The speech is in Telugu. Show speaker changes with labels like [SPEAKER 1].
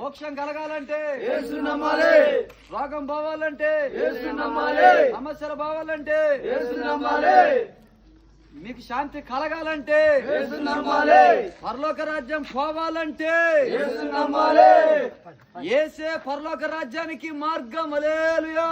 [SPEAKER 1] మోక్షం కలగాలంటే
[SPEAKER 2] యేసు నమ్మాలి.
[SPEAKER 1] రోగం పోవాలంటే
[SPEAKER 2] యేసు నమ్మాలి.
[SPEAKER 1] సమస్యలు పోవాలంటే
[SPEAKER 2] యేసు నమ్మాలి.
[SPEAKER 1] మీకు శాంతి కలగాలంటే
[SPEAKER 2] యేసు నమ్మాలి.
[SPEAKER 1] పరలోక రాజ్యం పోవాలంటే
[SPEAKER 2] యేసు నమ్మాలి.
[SPEAKER 1] ఏసే పరలోక రాజ్యానికి మార్గం. అలేలుయా